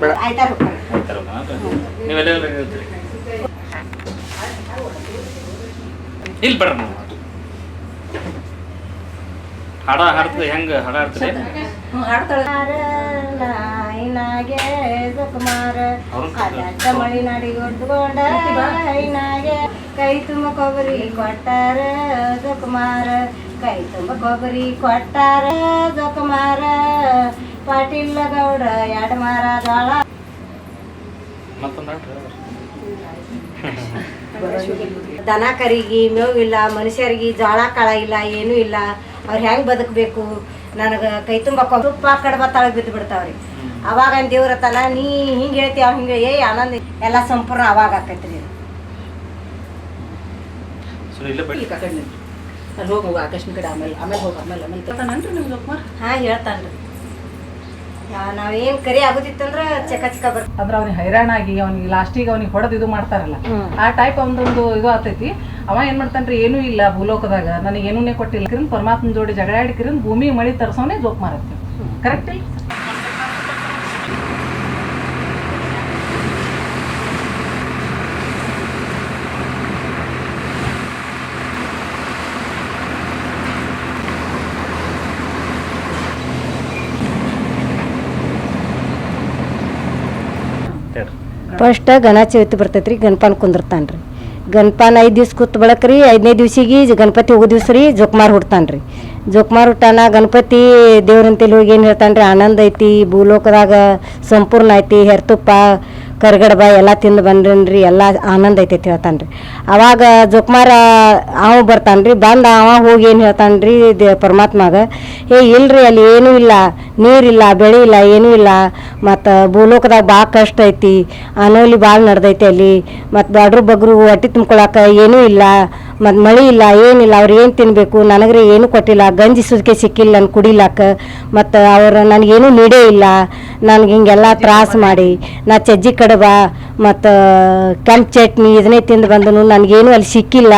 ಬೇಡ. ನೀವೆಲ್ಲ ಇರ್ತೀರಿ ಇಲ್ಲಿ ಬೇಡ ನಾವು ಹಾಡ ಹಾಡ್ತದೆ ಹೆಂಗ ಹಾಡ ಹಾಡ್ತದೆ? ಕೈ ತುಂಬ ಕೊಬ್ಬರಿ ಕೊಟ್ಟಾರ ಜೊಕುಮಾರ ಕೈ ತುಂಬ ಕೊಬ್ಬರಿ ಕೊಟ್ಟಾರ ಜೊಕುಮಾರ ಪಾಟೀಲ ಗೌಡ ಎರಡು ಮಾರ ಹಾಡು ದನ ಕರಿಗಿ ಮೇವಿಲ್ಲ ಮನುಷ್ಯರಿಗೆ ಜೋಳ ಕಾಳ ಇಲ್ಲ ಏನೂ ಇಲ್ಲ. ಅವ್ರು ಹೆಂಗೆ ಬದುಕಬೇಕು? ನನಗೆ ಕೈ ತುಂಬ ತುಪ್ಪ ಕಡಬ ತಳಗ್ ಬಿದ್ದು ಬಿಡ್ತಾವ್ರಿ. ಅವಾಗ ದೇವ್ರ ತನ ನೀ ಹಿಂಗೆ ಹೇಳ್ತಿ ಅವ್ ಹಿಂಗೆ ಏ ಆನಂದ ಎಲ್ಲ ಸಂಪೂರ್ಣ ಅವಾಗ ಆಕೈತ್ರಿ ಸೊ ಇಲ್ಲೇ ಆಕಸ್ಮಿಕ ಅಲ್ಲಿ ಹೋಗಿ ಕಡೆ ಆಮೇಲೆ ಆಮೇಲೆ ಹೋಗಿ ಆಮೇಲೆ ಹಾಂ ಹೇಳ್ತಾನ್ರಿ. ನಾವೇನು ಕರಿ ಆಗುದಿತ್ತಂದ್ರ ಚಕ ಚಕ ಬರ್ ಅದ್ರ ಅವ್ನಿಗೆ ಹೈರಾಣಾಗಿ ಅವ್ನಿಗೆ ಲಾಸ್ಟಿಗೆ ಅವ್ನಿಗೆ ಹೊಡೆದು ಇದು ಮಾಡ್ತಾರಲ್ಲ. ಆ ಟೈಪ್ ಒಂದೊಂದು ಇದು ಆತೈತಿ. ಅವ ಏನ್ ಮಾಡ್ತಾನ್ರಿ ಏನೂ ಇಲ್ಲ ಭೂಲೋಕದಾಗ. ನನಗೆ ಏನೂನೇ ಕೊಟ್ಟಿಲ್ಲ. ಕಿರಣ್ ಪರಮಾತ್ಮನ ಜೋಡಿ ಜಗಳ ಆಡಿ ಕಿರಣ್ ಭೂಮಿ ಮಳಿ ತರ್ಸೋನೆ ಜೋಕ್ ಮಾರತ್ತೆ. ಕರೆಕ್ಟ್ ಇಲ್ಲ? ಫಸ್ಟ್ ಗಣ ಚವಿತಿ ರೀ ಗಣಪನ ಕುಂದಿರ್ತಾನ್ರಿ. ಗಣಪನ ಐದು ದಿವ್ಸ ಕೂತ್ ಬಳಕ ರೀ ಐದನೇ ದಿವ್ಸಿಗೆ ಗಣಪತಿ ಹೋಗೋ ದಿವ್ಸ ರೀ ಜೋಕ್ಮಾರ್ ಹುಡ್ತಾನ್ರಿ. ಜೋಕ್ಮಾರ್ ಹುಟ್ಟಾನ ಗಣಪತಿ ದೇವ್ರಂತೇಳಿ ಹೋಗಿ ಏನು ಹೇಳ್ತಾನೆ ರೀ ಆನಂದ ಐತಿ, ಭೂಲೋಕದಾಗ ಸಂಪೂರ್ಣ ಐತಿ, ಹೆರ್ತುಪ್ಪ ಕರ್ಗಡಬ ಎಲ್ಲ ತಿಂದು ಬಂದ್ರಿ ಎಲ್ಲ ಆನಂದ ಐತೈತಿ ಹೇಳ್ತಾನೆ ರೀ ಅವಾಗ ಜೋಕ್ಮಾರ ಅವ ಬರ್ತಾನ್ರಿ, ಬಂದ ಅವ ಹೋಗಿ ಏನು ಹೇಳ್ತಾನ್ರಿ, ದೇ ಪರಮಾತ್ಮಾಗ ಏ ಇಲ್ರಿ, ಅಲ್ಲಿ ಏನೂ ಇಲ್ಲ ನೀರಿಲ್ಲ ಬೆಳೆ ಇಲ್ಲ, ಏನೂ ಇಲ್ಲ, ಮತ್ತು ಭೂಲೋಕದಾಗ ಭಾಳ ಕಷ್ಟ ಐತಿ, ಅನೋಲಿ ಭಾಳ ನಡ್ದೈತಿ ಅಲ್ಲಿ, ಮತ್ತು ಬಾಡ್ರು ಬಗ್ರು ಹೊಟ್ಟೆ ತುಂಬ್ಕೊಳಕ್ಕೆ ಏನೂ ಇಲ್ಲ ಮತ್ತು ಮಳೆ ಇಲ್ಲ, ಏನಿಲ್ಲ, ಅವ್ರು ಏನು ತಿನ್ನಬೇಕು ನನಗ್ರೆ ಏನು ಕೊಟ್ಟಿಲ್ಲ, ಗಂಜಿ ಸುದಕ್ಕೆ ಸಿಕ್ಕಿಲ್ಲ, ನಾನು ಕುಡಿಲಾಕ ಮತ್ತು ಅವರು ನನಗೇನು ನೀಡೇ ಇಲ್ಲ, ನನಗೆ ಹಿಂಗೆಲ್ಲ ತ್ರಾಸ ಮಾಡಿ, ನಾ ಚಜ್ಜಿ ಕಡಬ, ಮತ್ತು ಕೆಂಪು ಚಟ್ನಿ, ಇದನ್ನೇ ತಿಂದು ಬಂದನು ನನಗೇನು ಅಲ್ಲಿ ಸಿಕ್ಕಿಲ್ಲ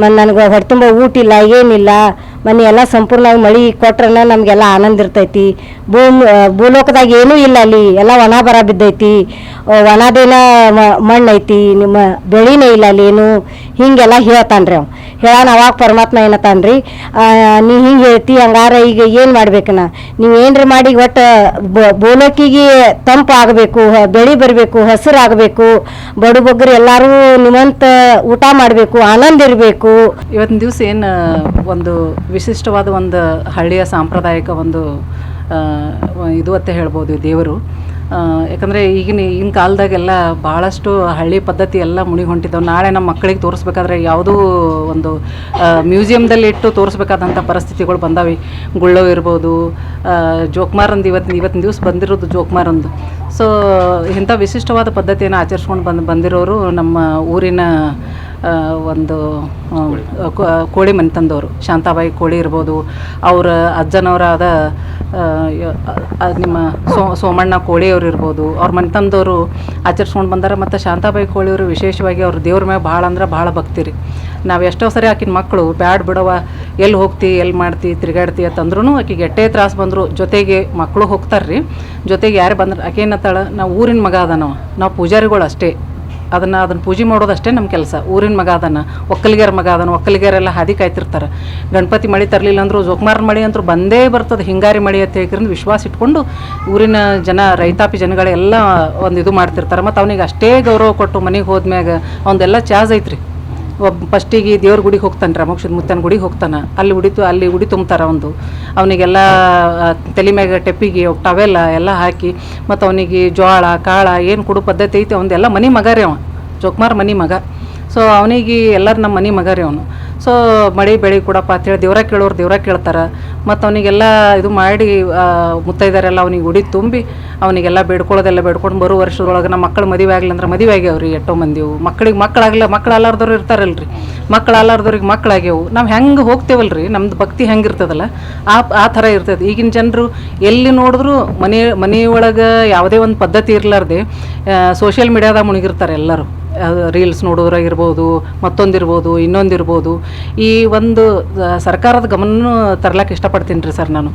ಮತ್ತು ನನಗೆ ಹೊಟ್ಟೆ ತುಂಬ ಊಟ ಇಲ್ಲ ಏನಿಲ್ಲ ಮನೆ ಎಲ್ಲ ಸಂಪೂರ್ಣವಾಗಿ ಮಳೆ ಕೊಟ್ರನ ನಮಗೆಲ್ಲ ಆನಂದ ಇರ್ತೈತಿ. ಭೂಮಿ ಭೂಲೋಕದಾಗ ಏನೂ ಇಲ್ಲ ಅಲ್ಲಿ. ಎಲ್ಲ ಒಣ ಬರ ಬಿದ್ದೈತಿ. ಒಣದೇನ ಮಣ್ಣು ನಿಮ್ಮ ಬೆಳಿನೇ ಇಲ್ಲ ಅಲ್ಲಿ ಏನು. ಹಿಂಗೆಲ್ಲ ಹೇಳ್ತಾನ್ರಿ ಅವ. ಹೇಳಾನ ಅವಾಗ ಪರಮಾತ್ಮ ಏನತಾನ್ರಿ? ರೀ ನೀ ಹಿಂಗೆ ಹೇಳ್ತಿ ಹಂಗಾರ ಈಗ ಏನು ಮಾಡ್ಬೇಕನ? ನೀವು ಏನ್ರಿ ಮಾಡಿ ಒಟ್ಟು ಭೂಲೋಕಿಗೆ ತಂಪು ಆಗಬೇಕು ಬೆಳಿ ಬರಬೇಕು, ಹಸಿರು ಆಗಬೇಕು, ಬಡು ಬಗ್ಗರು ಎಲ್ಲರೂ ನಿಮ್ಮಂತ ಊಟ ಮಾಡಬೇಕು, ಆನಂದ ಇರಬೇಕು. ಇವತ್ತಿನ ದಿವಸ ಏನು ಒಂದು ವಿಶಿಷ್ಟವಾದ ಒಂದು ಹಳ್ಳಿಯ ಸಾಂಪ್ರದಾಯಿಕ ಒಂದು ಇದು ಅಂತ ಹೇಳ್ಬೋದು ದೇವರು. ಯಾಕಂದರೆ ಈಗಿನ ಈಗಿನ ಕಾಲದಾಗೆಲ್ಲ ಭಾಳಷ್ಟು ಹಳ್ಳಿ ಪದ್ಧತಿ ಎಲ್ಲ ಹೊಂಟಿದ್ದಾವೆ ನಾಳೆ ನಮ್ಮ ಮಕ್ಕಳಿಗೆ ತೋರಿಸ್ಬೇಕಾದ್ರೆ ಯಾವುದೂ ಒಂದು ಮ್ಯೂಸಿಯಮ್ದಲ್ಲಿ ಇಟ್ಟು ತೋರಿಸ್ಬೇಕಾದಂಥ ಪರಿಸ್ಥಿತಿಗಳು ಬಂದಾವೆ. ಗುಳ್ಳೋ ಇರ್ಬೋದು ಜೋಕ್ಮಾರಂದು ಇವತ್ತಿನ ಇವತ್ತಿನ ದಿವಸ ಬಂದಿರೋದು ಜೋಕ್ಮಾರಂದು. ಸೊ ಇಂಥ ವಿಶಿಷ್ಟವಾದ ಪದ್ಧತಿಯನ್ನು ಆಚರಿಸ್ಕೊಂಡು ಬಂದು, ಬಂದಿರೋರು ನಮ್ಮ ಊರಿನ ಒಂದು ಕೋಳಿ ಮನೆ ತಂದವರು. ಶಾಂತಾಬಾಯಿ ಕೋಳಿ ಇರ್ಬೋದು. ಅವರ ಅಜ್ಜನವರಾದ ನಿಮ್ಮ ಸೋ, ಸೋಮಣ್ಣ ಕೋಳಿಯವರು ಇರ್ಬೋದು. ಅವ್ರ ಮನೆ ತಂದವರು ಆಚರಿಸ್ಕೊಂಡು ಬಂದಾರ. ಮತ್ತು ಶಾಂತಾಬಾಯಿ ಕೋಳಿಯವರು ವಿಶೇಷವಾಗಿ ಅವ್ರ ದೇವ್ರ ಮ್ಯಾಗ ಭಾಳ ಅಂದ್ರೆ ಭಾಳ ಭಕ್ತಿ ರೀ ನಾವು ಎಷ್ಟೋ ಸರಿ ಆಕಿನ ಮಕ್ಕಳು ಬ್ಯಾಡ್ ಬಿಡವ ಎಲ್ಲಿ ಹೋಗ್ತಿ ಎಲ್ಲಿ ಮಾಡ್ತಿ, ತಿರುಗಾಡ್ತಿ ಅಂತಂದ್ರೂ ಆಕಿಗೆ ಎಟ್ಟೇ ತ್ರಾಸ ಬಂದರು ಜೊತೆಗೆ ಮಕ್ಕಳು ಹೋಗ್ತಾರೆ ರೀ ಜೊತೆಗೆ ಯಾರು ಬಂದ್ರೆ ಆಕೆ ಏನತ್ತಾಳ ನಾವು ಊರಿನ ಮಗ ಅದ ನಾವು ನಾವು ಪೂಜಾರಿಗಳು ಅಷ್ಟೇ. ಅದನ್ನು ಅದನ್ನು ಪೂಜೆ ಮಾಡೋದಷ್ಟೇ ನಮ್ಮ ಕೆಲಸ. ಊರಿನ ಮಗ ಅದನ್ನ, ಒಕ್ಕಲಿಗರ ಮಗ ಅದನ್ನ, ಒಕ್ಕಲಿಗರೆಲ್ಲ ಹಾದಿ ಕಾಯ್ತಿರ್ತಾರೆ. ಗಣಪತಿ ಮಳೆ ತರಲಿಲ್ಲ ಅಂದರೂ ಜೋಕುಮಾರನ ಮಳೆ ಅಂತೂ ಬಂದೇ ಬರ್ತದೆ ಹಿಂಗಾರಿ ಮಳೆ ಅಂತ ಹೇಳ್ಕಿರಿಂದ ವಿಶ್ವಾಸ ಇಟ್ಕೊಂಡು ಊರಿನ ಜನ, ರೈತಾಪಿ ಜನಗಳೆಲ್ಲ ಒಂದು ಇದು ಮಾಡ್ತಿರ್ತಾರೆ. ಮತ್ತು ಅವನಿಗೆ ಅಷ್ಟೇ ಗೌರವ ಕೊಟ್ಟು ಮನೆಗೆ ಹೋದ್ಮ್ಯಾಗ ಅವನದೆಲ್ಲ ಚಾರ್ಜ್ ಐತ್ರಿ. ಒಬ್ಬ ಫಸ್ಟಿಗೆ ದೇವ್ರ ಗುಡಿಗೆ ಹೋಗ್ತಾನೆ ರೀ ಮೋಕ್ಷದ ಮುತ್ತನ ಗುಡಿಗೆ ಹೋಗ್ತಾನೆ. ಅಲ್ಲಿ ಉಡಿತು ಅಲ್ಲಿ ಉಡಿ ತುಂಬ್ತಾರೆ ಅವನು ಅವನಿಗೆಲ್ಲ ತಲೆ ಮ್ಯಾಗ ಟೆಪ್ಪಿಗೆ ಟವೆಲ್ಲ ಎಲ್ಲ ಹಾಕಿ, ಮತ್ತು ಅವನಿಗೆ ಜೋಳ ಕಾಳ ಏನು ಕೊಡೋ ಪದ್ಧತಿ ಐತಿ ಅವನದೆಲ್ಲ ಮನೆ ಮಗ ರೀ ಅವ. ಜೋಕ್ಮಾರ್ ಮನೆ ಮಗ. ಸೊ ಅವನಿಗೆ ಎಲ್ಲರೂ ನಮ್ಮ ಮನೆ ಮಗ ರೀ ಅವನು. ಸೊ ಮಳೆ ಬೆಳೆ ಕೊಡಪ್ಪ ಅಂತೇಳಿ ದೇವ್ರ ಕೇಳೋರು ದೇವ್ರ ಕೇಳ್ತಾರೆ. ಮತ್ತು ಅವನಿಗೆಲ್ಲ ಇದು ಮಾಡಿ ಮುತ್ತೈದಾರೆಲ್ಲ ಅವನಿಗೆ ಉಡಿ ತುಂಬಿ ಅವನಿಗೆಲ್ಲ ಬೇಡ್ಕೊಳ್ಳೋದೆಲ್ಲ ಬೇಡ್ಕೊಂಡು ಬರೋ ವರ್ಷದೊಳಗೆ ನಮ್ಮ ಮಕ್ಕಳು ಮದುವೆ ಆಗಲಿ ಅಂದ್ರೆ ಮದುವೆ ಆಗ್ಯಾವ್ರಿ ಎಷ್ಟೋ ಮಂದಿವು ಮಕ್ಕಳಿಗೆ ಮಕ್ಕಳಾಗಲ್ಲ ಮಕ್ಕಳು ಅಲ್ಲಾರ್ದವ್ರು ಇರ್ತಾರಲ್ರಿ. ಮಕ್ಕಳು ಅಲ್ಲಾರ್ದವ್ರಿಗೆ ಮಕ್ಕಳಾಗ್ಯವು ನಾವು ಹೆಂಗೆ ಹೋಗ್ತೇವಲ್ಲ ರೀ ನಮ್ದು ಭಕ್ತಿ ಹೆಂಗೆ ಇರ್ತದಲ್ಲ? ಆ ಆ ಥರ ಇರ್ತದೆ ಈಗಿನ ಜನರು ಎಲ್ಲಿ ನೋಡಿದ್ರು ಮನೆ, ಮನೆಯೊಳಗೆ ಯಾವುದೇ ಒಂದು ಪದ್ಧತಿ ಇರಲಾರ್ದೆ ಸೋಷಿಯಲ್ ಮೀಡಿಯಾದಾಗ ಮುಳುಗಿರ್ತಾರೆ ಎಲ್ಲರೂ. ರೀಲ್ಸ್ ನೋಡೋದ್ರಾಗಿರ್ಬೋದು ಮತ್ತೊಂದಿರ್ಬೋದು ಇನ್ನೊಂದಿರ್ಬೋದು ಈ ಒಂದು ಸರ್ಕಾರದ ಗಮನನೂ ತರ್ಲಕ್ಕೆ ಇಷ್ಟಪಡ್ತೀನಿ ರೀ ಸರ್ ನಾನು.